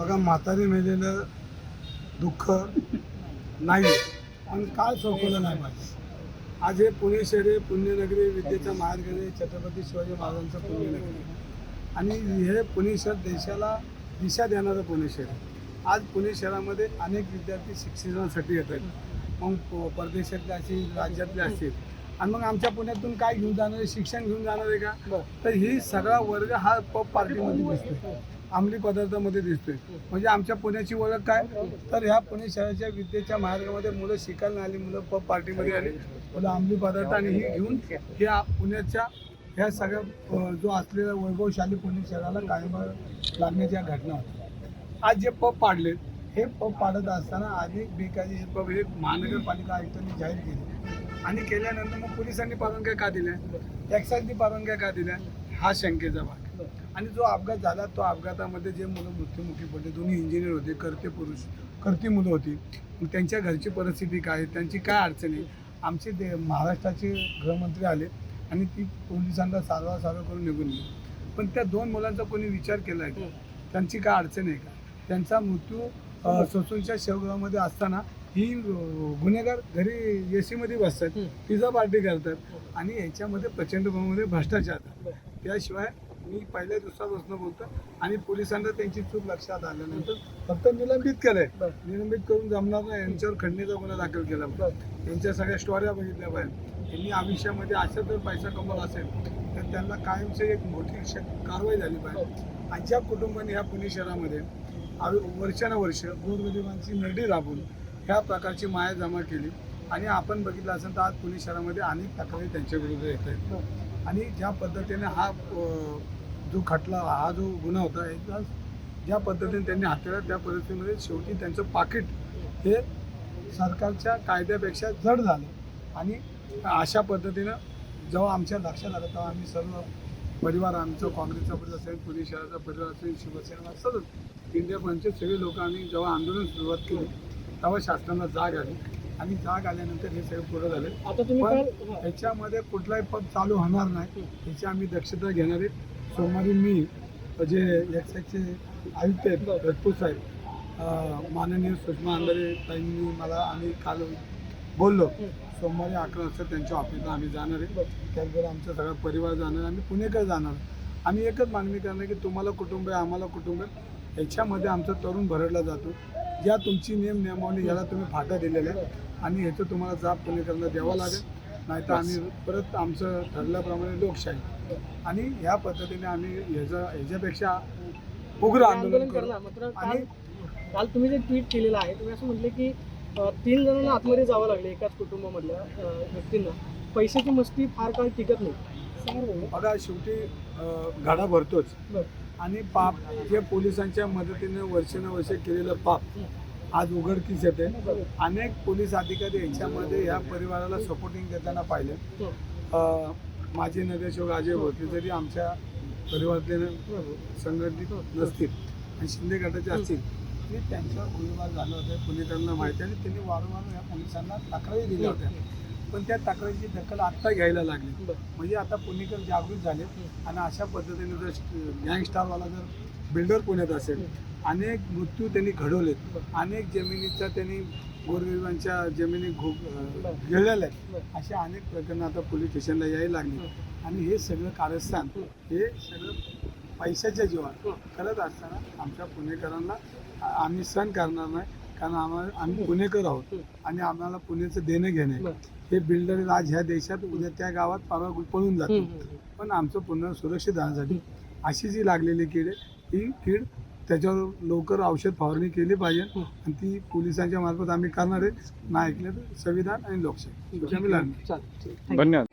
बघा म्हातारी मेलेलं दुःख नाही पण काय सोपवलं नाही पाहिजे. आज हे पुणे शहर आहे पुण्यनगरी विद्येचं मार्ग आहे छत्रपती शिवाजी महाराजांचं पुण्यनगरी आणि हे पुणे शहर देशाला दिशा देणारं पुणे शहर आहे. आज पुणे शहरामध्ये अनेक विद्यार्थी शिक्षणासाठी येत आहेत. मग परदेशातले असतील राज्यातले असतील आणि मग आमच्या पुण्यातून काय घेऊन जाणार आहे? शिक्षण घेऊन जाणार आहे का? तर ही सगळा वर्ग हा पब पार्टीमध्ये दिसतोय. अंमली पदार्थामध्ये दिसतोय. म्हणजे आमच्या पुण्याची ओळख काय? तर ह्या पुणे शहराच्या विद्येच्या मार्गामध्ये मुलं शिकायला आली मुलं पब पार्टीमध्ये आली. मुलं अंमली पदार्थ आणि ही घेऊन ह्या पुण्याच्या ह्या सगळ्या जो असलेला वैभवशाली पुणे शहराला कायम लागण्याच्या घटना होत्या. आज जे पब पाडले हे पब पाडत असताना बेकारी हे पब हे महानगरपालिका आयुक्तांनी जाहीर केले. आणि केल्यानंतर मग पोलिसांनी परवानग्या का दिल्या? एक्साईजनी परवानग्या का दिल्या? हा शंकेचा भाग. आणि जो अपघात झाला तो अपघातामध्ये जे मुलं मृत्युमुखी पडले दोन्ही इंजिनियर होते करते पुरुष करती मुलं होती. त्यांच्या घरची परिस्थिती काय त्यांची काय अडचण आहे? आमचे दे महाराष्ट्राचे गृहमंत्री आले आणि ती पोलिसांना सारवा सारवा करून निघून गेली. पण त्या दोन मुलांचा कोणी विचार केला आहे का? त्यांची काय अडचण आहे का? त्यांचा मृत्यू ससूनच्या शवगृहामध्ये असताना ही गुन्हेगार घरी ए सीमध्ये बसतात पिझ्झा पार्टी करतात आणि याच्यामध्ये प्रचंड प्रमाणामध्ये भ्रष्टाचार. त्याशिवाय मी पहिल्या दिवसापासून बोलतो आणि पोलिसांना त्यांची चूक लक्षात आल्यानंतर फक्त निलंबित केलंय. निलंबित करून जमणार नाही यांच्यावर खंडणीचा गुन्हा दाखल केला. पाहिजे यांच्या सगळ्या स्टोऱ्या बघितल्या पाहिजे यांनी आयुष्यामध्ये अशा जर पैसा कमवला असेल तर त्यांना कायमची एक मोठी कारवाई झाली पाहिजे. आणि ज्या कुटुंबाने ह्या पुणे शहरामध्ये वर्षानुवर्ष गोरगरिबांची नडी राबून ह्या प्रकारची माया जमा केली आणि आपण बघितलं असेल तर आज पुणे शहरामध्ये अनेक तक्रारी त्यांच्या विरुद्ध येत आहेत. आणि ज्या पद्धतीने हा जो खटला हा जो गुन्हा होता एकदा ज्या पद्धतीने त्यांनी हाताळला त्या परिस्थितीमध्ये शेवटी त्यांचं पाकिट हे सरकारच्या कायद्यापेक्षा जड झालं. आणि अशा पद्धतीनं जेव्हा आमच्या लक्षात आलं तेव्हा आम्ही सर्व परिवार आमचं काँग्रेसचा परिवार असेल पुणे शहराचा परिवार असेल शिवसेना सर्व इंडिया पंचायत सगळे लोक आम्ही जेव्हा आंदोलन सुरुवात केली तेव्हा शासनाला जाग आली. आणि जाग आल्यानंतर हे सगळे पुढे झाले. पण काल हा. याच्यामध्ये कुठलाही पद चालू होणार नाही याची आम्ही दक्षता घेणार आहे. सोमवारी मी जे एक्साईजचे आयुक्त आहेत रजपूत साहेब माननीय सुषमा अंधारे ताईंनी मला आम्ही काल बोललो सोमवारी अकरा वाजता त्यांच्या ऑफिसला आम्ही जाणार आहे. त्याचबरोबर आमचा सगळा परिवार जाणार आम्ही पुणेकर जाणार आम्ही एकच मागणी करणार की तुम्हाला कुटुंब आहे आम्हाला कुटुंब आहे. याच्यामध्ये आमचा तरुण भरडला जातो. ज्या तुमची नियम नियमावली याला तुम्ही फाटा दिलेला आहे आणि ह्याचं तुम्हाला जाब पुणेकरांना द्यावा लागेल. नाहीतर आम्ही परत आमचं ठरल्याप्रमाणे लोकशाही. आणि ह्या पद्धतीने आम्ही ह्याचं ह्याच्यापेक्षा उग्र आंदोलन करणार करू मात्र काल आणि काल तुम्ही जे ट्विट केलेलं आहे तुम्ही असं म्हटले की तीन जणांना आतमध्ये जावं लागले एकाच कुटुंबामधल्या व्यक्तींना. पैशाची मस्ती फार काळ टिकत नाही. बघा शेवटी गाडा भरतोच. बरं. आणि पाप जे पोलिसांच्या मदतीने वर्षानुवर्ष केलेलं पाप. आज उघडकीस येते. अनेक पोलीस अधिकारी याच्यामध्ये या परिवाराला सपोर्टिंग देताना पाहिले. माजी नगरसेवक अजय भोसले जरी आमच्या परिवारातले संघटित नसतील आणि शिंदे गटाचे असतील ते त्यांच्यावर गोळीबार झालं होतं पोलिसांना माहिती आणि त्यांनी वारंवार या पोलिसांना तक्रारी दिल्या होत्या. पण त्या तक्रारीची दखल आत्ता घ्यायला लागली. म्हणजे आता पुणेकर जागृत झाले. आणि अशा पद्धतीने जर गँगस्टारवाला जर बिल्डर पुण्यात असेल अनेक मृत्यू त्यांनी घडवलेत. अनेक जमिनीचा त्यांनी गोरगरिबांच्या जमिनी घो अं, गिळलेल्या आहेत. अशा अनेक प्रकरणं आता पोलीस स्टेशनला यायला लागली आणि हे सगळं कारस्थान हे सगळं पैशाच्या जीवात करत असताना आमच्या पुणेकरांना आम्ही सण करणार नाही कारण आम्हाला आम्ही पुणेकर आहोत. आणि आम्हाला पुण्याचं देणं घेणं हे बिल्डर आज ह्या देशात उद्या त्या गावात परवा पळून जातो पण आमचं पुन्हा सुरक्षित राहण्यासाठी अशी जी लागलेली कीड आहे ही कीड त्याच्यावर लवकर औषध फवारणी केली पाहिजे. आणि ती पोलिसांच्या मार्फत आम्ही करणार आहे. नाही ऐकलं तर संविधान आणि लोकशाही. धन्यवाद.